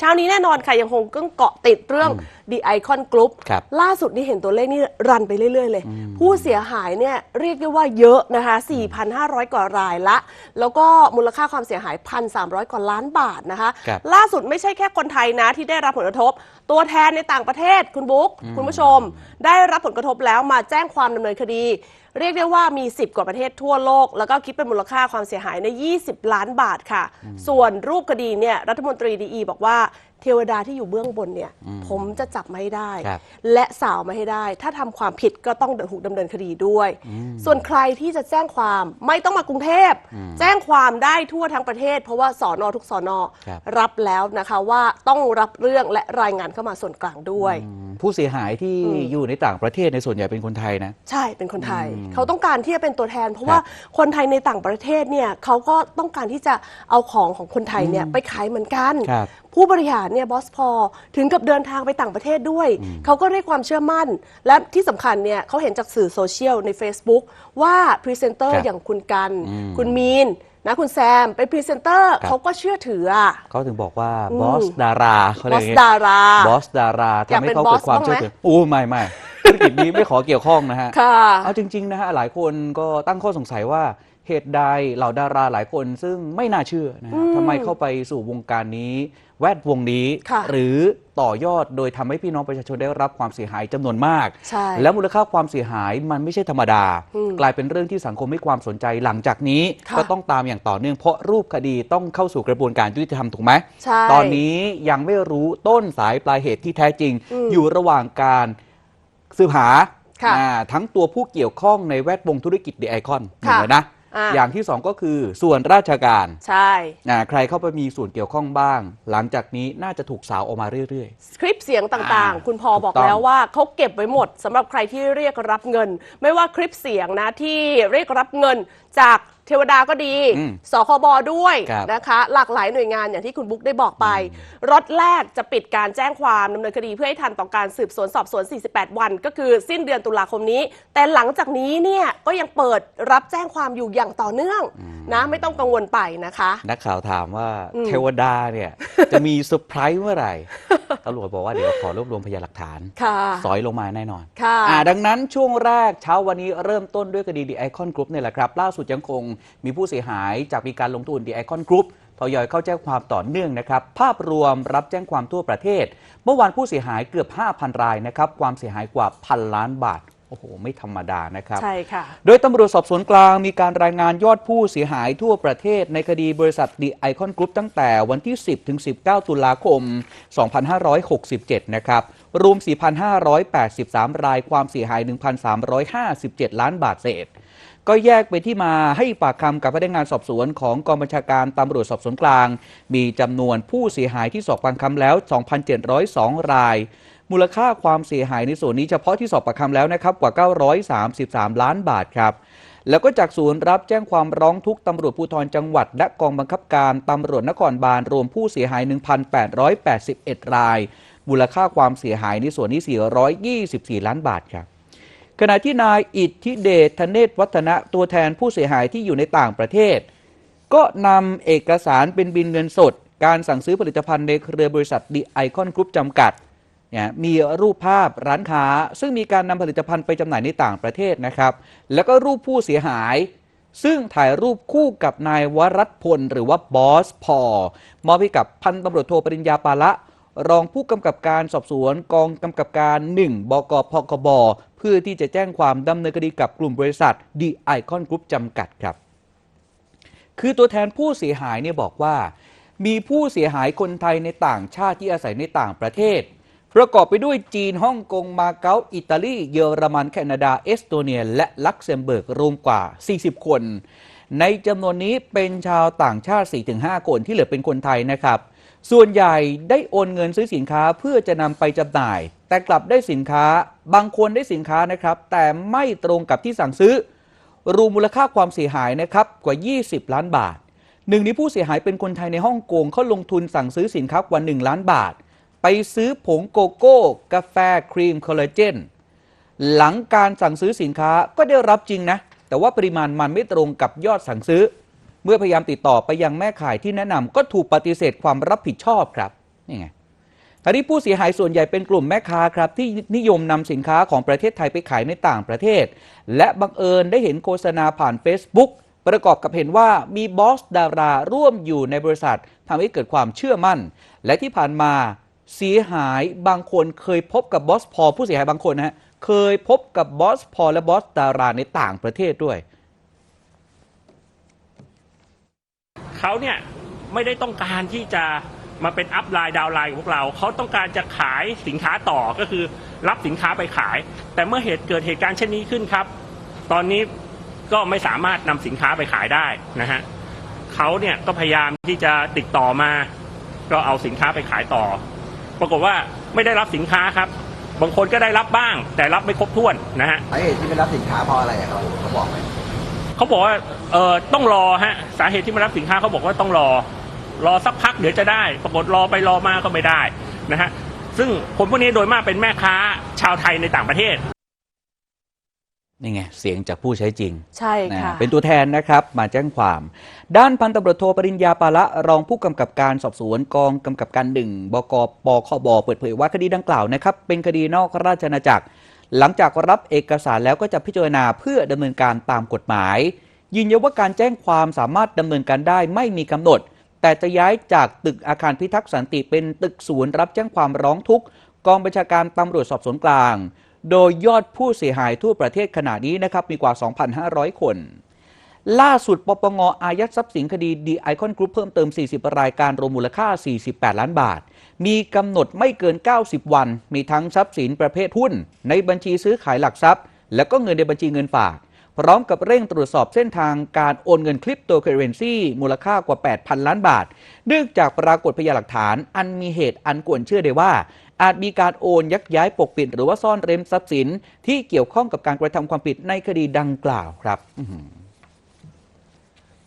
เช้านี้แน่นอนค่ะยังคงก็เกาะติดเรื่อง The Icon Group ครับล่าสุดนี่เห็นตัวเลขนี่รันไปเรื่อย ๆ เลย ผู้เสียหายเนี่ยเรียกได้ว่าเยอะนะคะ 4,500 กว่ารายละ แล้วก็มูลค่าความเสียหาย 1,300 กว่าล้านบาทนะคะ ครับ ล่าสุดไม่ใช่แค่คนไทยนะที่ได้รับผลกระทบ ตัวแทนในต่างประเทศคุณบุ๊คคุณผู้ชม ได้รับผลกระทบแล้วมาแจ้งความดำเนินคดี เรียกได้ว่ามี 10 กว่าประเทศทั่วโลก แล้วก็คิดเป็นมูลค่าความเสียหายใน 20 ล้านบาทค่ะ ส่วนรูปคดีเนี่ยรัฐมนตรีดีอีบอกว่า เทวดาที่อยู่เบื้องบนเนี่ยผมจะจับมาให้ได้ ครับและสาวมาให้ได้ ถ้าทำความผิดก็ต้องถูกดำเนินคดีด้วย ส่วนใครที่จะแจ้งความไม่ต้องมากรุงเทพ แจ้งความได้ทั่วทั้งประเทศ เพราะว่าสอนอทุกสอนอครับ รับแล้วนะคะว่าต้องรับเรื่องและรายงานเข้ามาส่วนกลางด้วย อืมผู้เสียหายที่อยู่ในต่างประเทศในส่วนใหญ่เป็นคนไทยนะ ใช่เป็นคนไทย เขาต้องการที่จะเป็นตัวแทน เพราะว่าคนไทยในต่างประเทศเนี่ยเขาก็ต้องการที่จะเอาของของคนไทยเนี่ยไปขายเหมือนกัน ครับผู้บริหารเนี่ยบอสพอถึงกับเดินทางไปต่างประเทศด้วย เขาก็เรียกความเชื่อมั่น และที่สำคัญเนี่ยเขาเห็นจากสื่อโซเชียลใน Facebook ว่าพรีเซนเตอครัร์บอย่างคุณกัน อืม คุณมีนนะคุณแซมเป็นพรีเซนเตอร์ครับ เขาก็เชื่อถืออะเขาถึงบอกว่าอืม บอสดาราเขาบเรีอยกสอย่างดางี้รา บอสดาราอยากทำเป็ให้นเขาบอเกิสดความบ้างเชื่อไหมถืออู้ไม่ไม่ธุรกิจนี้ไม่ขอเกี่ยวข้องนะฮะ ค่ะ เอาจริง ๆ นะฮะ หลายคนก็ตั้งข้อสงสัยว่า เหตุใดเหล่าดาราหลายคนซึ่งไม่น่าเชื่อนะฮะทำไมเข้าไปสู่วงการนี้ แวดวงนี้ค่ะหรือต่อยอดโดยทำให้พี่น้องประชาชนได้รับความเสียหายจำนวนมากใช่แล้วมูลค่าความเสียหายมันไม่ใช่ธรรมดาอืมกลายเป็นเรื่องที่สังคมให้ความสนใจหลังจากนี้ค่ะก็ต้องตามอย่างต่อเนื่องเพราะรูปคดีต้องเข้าสู่กระบวนการยุติธรรมถูกไหมใช่ตอนนี้ยังไม่รู้ต้นสายปลายเหตุที่แท้จริงอืมอยู่ระหว่างการสืบหาค่ะอ่าทั้งตัวผู้เกี่ยวข้องในแวดวงธุรกิจดีไอคอนหนึ่งค่ะเลยนะ อ่าอย่างที่สองก็คือส่วนราชการ ใช่อ่าใครเข้าไปมีส่วนเกี่ยวข้องบ้าง หลังจากนี้น่าจะถูกสาวออกมาเรื่อยคลิปเสียงต่างอ่าๆคุณพอบอกถูกต้องแล้วว่าเขาเก็บไว้หมดสำหรับใครที่เรียกรับเงิน ไม่ว่าคลิปเสียงนะที่เรียกรับเงินจาก เทวดาก็ดี อืมสคบด้วยครับนะคะ หลากหลายหน่วยงานอย่างที่คุณบุ๊กได้บอกไป รถแรกจะปิดการแจ้งความดำเนินคดีเพื่อให้ทันต่อการสืบสวนสอบสวน 48 วัน ก็คือสิ้นเดือนตุลาคมนี้ แต่หลังจากนี้เนี่ยก็ยังเปิดรับแจ้งความอยู่อย่างต่อเนื่องนะไม่ต้องกังวลไปนะคะๆนักข่าวถามว่าอืม เทวดาเนี่ย จะมีเซอร์ไพรส์เมื่อไหร่ ตำรวจบอกว่าเดี๋ยวขอรวบรวมพยานหลักฐาน ค่ะ สอยลงมาแน่นอน ค่ะ อ่าดังนั้นช่วงแรกเช้าวันนี้เริ่มต้นด้วยคดีดีไอคอนกรุ๊ปเนี่ยแหละครับ ล่าสุดยังคงมีผู้เสียหายจากมีการลงทุนดีไอคอนกรุ๊ปทยอยเข้าแจ้งความต่อเนื่องนะครับ ภาพรวมรับแจ้งความทั่วประเทศ เมื่อวานผู้เสียหายเกือบ 5,000 รายนะครับ ความเสียหายกว่าพันล้านบาท โอ้โห ไม่ธรรมดานะครับ ใช่ค่ะ โดยตำรวจสอบสวนกลางมีการรายงานยอดผู้เสียหายทั่วประเทศในคดีบริษัทดีไอคอนกรุ๊ปตั้งแต่วันที่ 10 ถึง 19 ตุลาคม 2567 นะครับรวม 4,583 ราย ความเสียหาย 1,357 ล้านบาทเศษ ก็แยกไปที่มาให้ปากคำกับพนักงานสอบสวนของกองบัญชาการตำรวจสอบสวนกลาง มีจำนวนผู้เสียหายที่สอบปากคำแล้ว 2,702 ราย มูลค่าความเสียหายในส่วนนี้เฉพาะที่สอบปากคำแล้วนะครับกว่า 933 ล้านบาทครับแล้วก็จากศูนย์รับแจ้งความร้องทุกตำรวจภูธรจังหวัด และกองบังคับการตำรวจนครบาลรวมผู้เสียหาย 1,881 ราย มูลค่าความเสียหายในส่วนนี้ 424 ล้านบาทครับ ขณะที่นายอิทธิเดชธเนศวัฒนะตัวแทนผู้เสียหายที่อยู่ในต่างประเทศ ก็นำเอกสารเป็นบินเงินสด การสั่งซื้อผลิตภัณฑ์ในเครือบริษัทดีไอคอนกรุ๊ปจำกัดเนี่ยมีรูปภาพร้านค้า ซึ่งมีการนำผลิตภัณฑ์ไปจำหน่ายในต่างประเทศนะครับ แล้วก็รูปผู้เสียหาย ซึ่งถ่ายรูปคู่กับนายวรัตพล หรือว่าบอสพอมอบให้กับพันตำรวจโทปริญญาปาละรองผู้กำกับการสอบสวนกองกำกับการ 1 บกพกบ เพื่อที่จะแจ้งความดำเนินคดีกับกลุ่มบริษัทดีไอคอนกรุ๊ปจำกัดครับ คือตัวแทนผู้เสียหายเนี่ยบอกว่า มีผู้เสียหายคนไทยในต่างชาติที่อาศัยในต่างประเทศ ประกอบไปด้วยจีนฮ่องกงมาเก๊าอิตาลีเยอรมันแคนาดาเอสโตเนีย และลักเซมเบิร์กรวมกว่า 40 คน ในจำนวนนี้เป็นชาวต่างชาติ 4-5 คนที่เหลือเป็นคนไทยนะครับ ส่วนใหญ่ได้โอนเงินซื้อสินค้าเพื่อจะนำไปจำหน่าย แต่กลับได้สินค้า บางคนได้สินค้านะครับ แต่ไม่ตรงกับที่สั่งซื้อรวมมูลค่าความเสียหายนะครับกว่า 20 ล้านบาท หนึ่งในผู้เสียหายเป็นคนไทยในฮ่องกงเขาลงทุนสั่งซื้อสินค้ากว่า 1 ล้านบาท ไปซื้อผงโกโก้ กาแฟครีมคอลลาเจนหลังการสั่งซื้อสินค้าก็ได้รับจริงนะ แต่ว่าปริมาณมันไม่ตรงกับยอดสั่งซื้อ เมื่อพยายามติดต่อไปยังแม่ขายที่แนะนำก็ถูกปฏิเสธความรับผิดชอบครับนี่ไงทางนี้ผู้เสียหายส่วนใหญ่เป็นกลุ่มแม่ค้าครับ ที่นิยมนำสินค้าของประเทศไทยไปขายในต่างประเทศ และบังเอิญได้เห็นโฆษณาผ่าน Facebook ประกอบกับเห็นว่ามีบอสดาราร่วมอยู่ในบริษัททำให้เกิดความเชื่อมั่น และที่ผ่านมาเสียหายบางคนเคยพบกับบอสพอผู้เสียหายบางคนนะฮะเคยพบกับบอสพอและบอสดาราในต่างประเทศด้วย เขาเนี่ยไม่ได้ต้องการที่จะมาเป็นอัพไลน์ดาวไลน์ของพวกเราเขาต้องการจะขายสินค้าต่อก็คือรับสินค้าไปขาย แต่เมื่อเหตุเกิดเหตุการณ์เช่นนี้ขึ้นครับ ตอนนี้ก็ไม่สามารถนำสินค้าไปขายได้นะฮะเขาเนี่ยก็พยายามที่จะติดต่อมา ก็เอาสินค้าไปขายต่อ ปรากฏว่าไม่ได้รับสินค้าครับ บางคนก็ได้รับบ้าง แต่รับไม่ครบถ้วนนะฮะสาเหตุที่ไม่รับสินค้าเพราะอะไรครับเขาบอกไหม เขาบอกว่าเออต้องรอฮะสาเหตุที่มารับสินค้าเขาบอกว่าต้องรอ รอสักพักเดี๋ยวจะได้ ปรากฏรอไปรอมาก็ไม่ได้นะฮะซึ่งคนพวกนี้โดยมากเป็นแม่ค้าชาวไทยในต่างประเทศนี่ไงเสียงจากผู้ใช้จริง ใช่ค่ะนะเป็นตัวแทนนะครับมาแจ้งความ ด้านพันตำรวจโทปริญญาปาละรองผู้กำกับการสอบสวนกองกำกับการหนึ่งบกปคบเปิดเผยว่าคดีดังกล่าวนะครับเป็นคดีนอกราชอาณาจักร หลังจากรับเอกสารแล้วก็จะพิจารณาเพื่อดำเนินการตามกฎหมาย ยืนยันว่าการแจ้งความสามารถดำเนินการได้ไม่มีกำหนด แต่จะย้ายจากตึกอาคารพิทักษ์สันติเป็นตึกศูนย์รับแจ้งความร้องทุกข์กองบัญชาการตำรวจสอบสวนกลาง โดยยอดผู้เสียหายทั่วประเทศขณะนี้นะครับมีกว่า 2,500 คนล่าสุดปปงอายัดทรัพย์สินคดีดีไอคอนกรุ๊ปเพิ่มเติม 40 รายการรวมมูลค่า 48 ล้านบาท มีกำหนดไม่เกิน 90 วัน มีทั้งทรัพย์สินประเภทหุ้น ในบัญชีซื้อขายหลักทรัพย์ และก็เงินในบัญชีเงินฝาก พร้อมกับเร่งตรวจสอบเส้นทางการโอนเงินคริปโตเคอเรนซีมูลค่ากว่า 8,000 ล้านบาท เนื่องจากปรากฏพยานหลักฐาน อันมีเหตุอันควรเชื่อได้ว่า อาจมีการโอนยักย้ายปกปิด หรือว่าซ่อนเร้นทรัพย์สินที่เกี่ยวข้องกับการกระทำความผิดในคดีดังกล่าวครับ